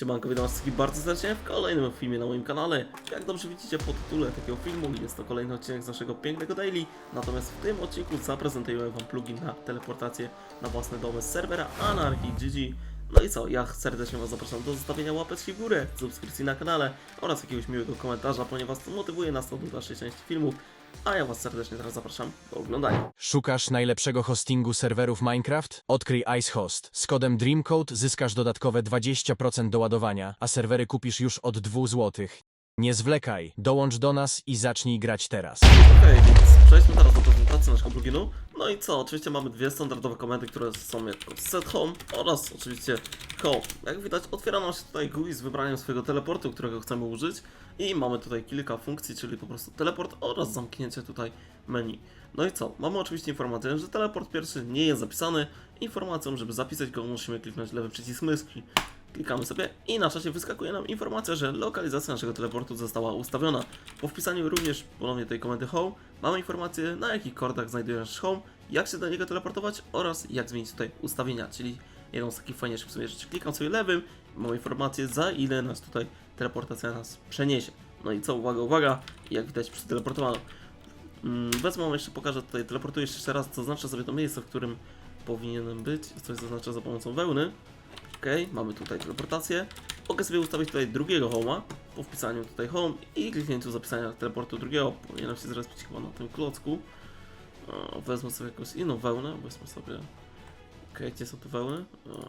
Siemanko, witam wszystkich bardzo serdecznie w kolejnym filmie na moim kanale. Jak dobrze widzicie po tytule takiego filmu, jest to kolejny odcinek z naszego pięknego daily. Natomiast w tym odcinku zaprezentujemy wam plugin na teleportację na własne domy z serwera Anarchy GG. No i co, ja serdecznie was zapraszam do zostawienia łapeczki w górę, subskrypcji na kanale oraz jakiegoś miłego komentarza, ponieważ to motywuje nas to do dalszej części filmów. A ja was serdecznie teraz zapraszam do oglądania. Szukasz najlepszego hostingu serwerów Minecraft? Odkryj IceHost. Z kodem DREAMCODE zyskasz dodatkowe 20% doładowania, a serwery kupisz już od 2 zł. Nie zwlekaj, dołącz do nas i zacznij grać teraz. Okej, więc przejdźmy teraz do prezentacji naszego pluginu. No i co? Oczywiście mamy dwie standardowe komendy, które są jako set home oraz oczywiście home. Jak widać otwiera nam się tutaj GUI z wybraniem swojego teleportu, którego chcemy użyć i mamy tutaj kilka funkcji, czyli po prostu teleport oraz zamknięcie tutaj menu. No i co? Mamy oczywiście informację, że teleport pierwszy nie jest zapisany. Informacją, żeby zapisać go musimy kliknąć lewy przycisk myszki. Klikamy sobie i na czacie wyskakuje nam informacja, że lokalizacja naszego teleportu została ustawiona. Po wpisaniu również ponownie tej komendy home mamy informację na jakich kordach znajduje nasz home, jak się do niego teleportować oraz jak zmienić tutaj ustawienia, czyli jedną z takich fajniejszych w sumie rzeczy. Klikam sobie lewym, mamy informację za ile nas tutaj teleportacja nas przeniesie. No i co, uwaga, uwaga, jak widać przeteleportowano. Mm, Wezmę jeszcze, pokażę tutaj, teleportuję jeszcze raz, zaznaczę sobie to miejsce, w którym powinienem być, coś zaznaczę za pomocą wełny. Ok, mamy tutaj teleportację. Mogę sobie ustawić tutaj drugiego homa po wpisaniu tutaj home i kliknięciu zapisania teleportu drugiego. Powinienem się zrespić chyba na tym klocku. O, wezmę sobie jakąś inną wełnę, wezmę sobie. Okej, gdzie są?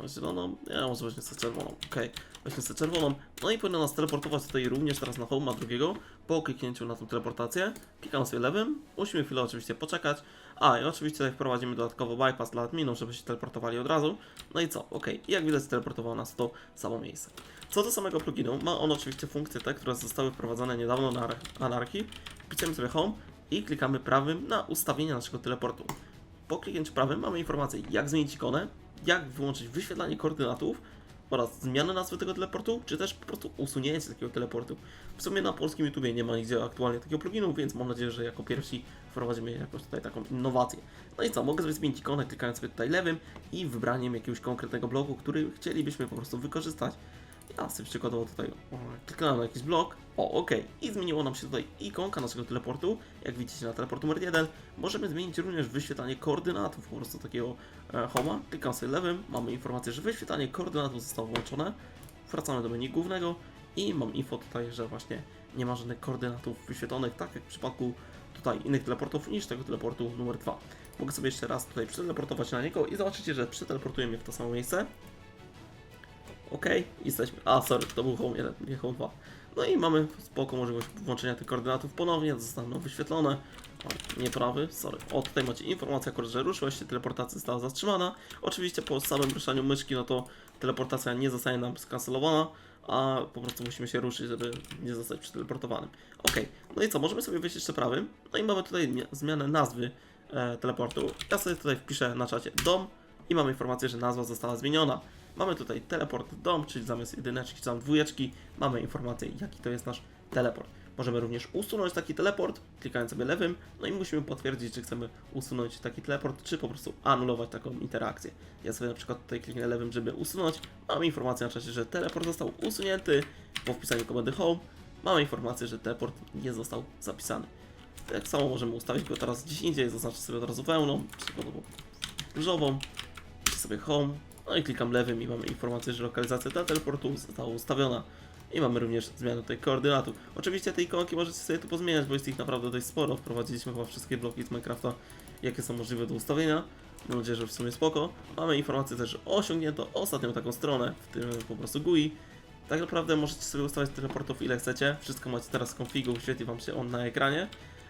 O, zieloną. Ja może weźmie sobie czerwoną. Okej, weźmy sobie czerwoną. No i powinno nas teleportować tutaj również teraz na home drugiego. Po kliknięciu na tą teleportację. Klikam sobie lewym. Musimy chwilę oczywiście poczekać. A, i oczywiście tutaj wprowadzimy dodatkowo bypass dla adminów, żeby się teleportowali od razu. No i co? Ok, i jak widać teleportowało nas to samo miejsce. Co do samego pluginu, ma on oczywiście funkcje te, które zostały wprowadzone niedawno na Anarchii. Wpisujemy sobie home i klikamy prawym na ustawienie naszego teleportu. Po kliknięciu prawym mamy informację jak zmienić ikonę, jak wyłączyć wyświetlanie koordynatów oraz zmianę nazwy tego teleportu, czy też po prostu usunięcie takiego teleportu. W sumie na polskim YouTubie nie ma nigdzie aktualnie takiego pluginu, więc mam nadzieję, że jako pierwsi wprowadzimy jakąś tutaj taką innowację. No i co, mogę sobie zmienić ikonę klikając sobie tutaj lewym i wybraniem jakiegoś konkretnego bloku, który chcielibyśmy po prostu wykorzystać. Ja sobie przykładowo tutaj o, kliknąłem na jakiś blok, o ok, i zmieniło nam się tutaj ikonka naszego teleportu, jak widzicie na teleport numer 1. Możemy zmienić również wyświetlanie koordynatów po prostu takiego e, homa. Klikam sobie lewym, mamy informację, że wyświetlanie koordynatów zostało włączone. Wracamy do menu głównego i mam info tutaj, że właśnie nie ma żadnych koordynatów wyświetlonych, tak jak w przypadku tutaj innych teleportów niż tego teleportu numer 2. Mogę sobie jeszcze raz tutaj przeteleportować na niego i zobaczycie, że przeteleportuje mnie w to samo miejsce. Ok, jesteśmy. A, sorry, to był home 1, nie home 2. No i mamy spoko możliwość włączenia tych koordynatów ponownie, zostaną wyświetlone. O, nieprawy, sorry. O, tutaj macie informację akurat, że ruszyłeś się, teleportacja została zatrzymana. Oczywiście po samym ruszaniu myszki, no to teleportacja nie zostaje nam skancelowana, a po prostu musimy się ruszyć, żeby nie zostać przeteleportowanym. Ok, no i co, możemy sobie wyjść jeszcze prawym. No i mamy tutaj mia- zmianę nazwy e, teleportu. Ja sobie tutaj wpiszę na czacie dom i mamy informację, że nazwa została zmieniona. Mamy tutaj teleport dom, czyli zamiast jedyneczki czy tam dwójeczki mamy informację jaki to jest nasz teleport. Możemy również usunąć taki teleport, klikając sobie lewym, no i musimy potwierdzić, czy chcemy usunąć taki teleport, czy po prostu anulować taką interakcję. Ja sobie na przykład tutaj kliknę lewym, żeby usunąć. Mamy informację na czacie, że teleport został usunięty po wpisaniu komendy home. Mamy informację, że teleport nie został zapisany. Tak samo możemy ustawić go teraz gdzieś indziej, zaznaczę sobie od razu wełną, przykładowo różową, sobie home, no i klikam lewym i mamy informację, że lokalizacja dla teleportu została ustawiona. I mamy również zmianę tutaj koordynatu. Oczywiście te ikonki możecie sobie tu pozmieniać, bo jest ich naprawdę dość sporo. Wprowadziliśmy chyba wszystkie bloki z Minecrafta, jakie są możliwe do ustawienia. Mam nadzieję, że w sumie spoko. Mamy informację też, że osiągnięto ostatnią taką stronę, w tym po prostu GUI. Tak naprawdę możecie sobie ustawiać teleportów ile chcecie. Wszystko macie teraz w konfigu, wyświetli Wam się on na ekranie.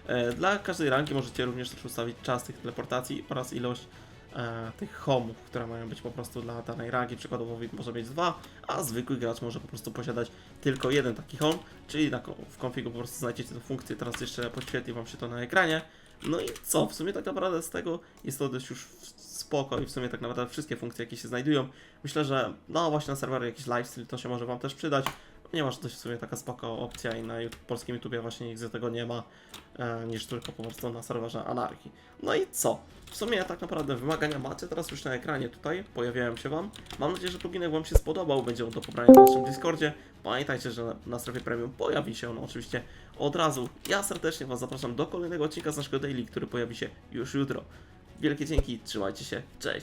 E, Dla każdej rangi możecie również też ustawić czas tych teleportacji oraz ilość e, tych homów, które mają być po prostu dla danej rangi. Przykładowo VIP może mieć dwa, a zwykły gracz może po prostu posiadać tylko jeden taki home, czyli na, w konfigu po prostu znajdziecie tę funkcję, teraz jeszcze podświetli Wam się to na ekranie. No i co? W sumie tak naprawdę z tego jest to dość już spoko i w sumie tak naprawdę wszystkie funkcje, jakie się znajdują. Myślę, że no właśnie na serwerze jakiś lifestyle to się może Wam też przydać. Ponieważ to jest w sumie taka spoko opcja i na YouTube, polskim YouTubie właśnie nigdy tego nie ma, e, niż tylko po prostu na serwerze Anarchii. No i co? W sumie tak naprawdę wymagania macie teraz już na ekranie tutaj, pojawiają się Wam. Mam nadzieję, że pluginek Wam się spodobał, będzie on do pobrania na naszym Discordzie. Pamiętajcie, że na, na strefie premium pojawi się on oczywiście od razu. Ja serdecznie Was zapraszam do kolejnego odcinka z naszego daily, który pojawi się już jutro. Wielkie dzięki, trzymajcie się, cześć!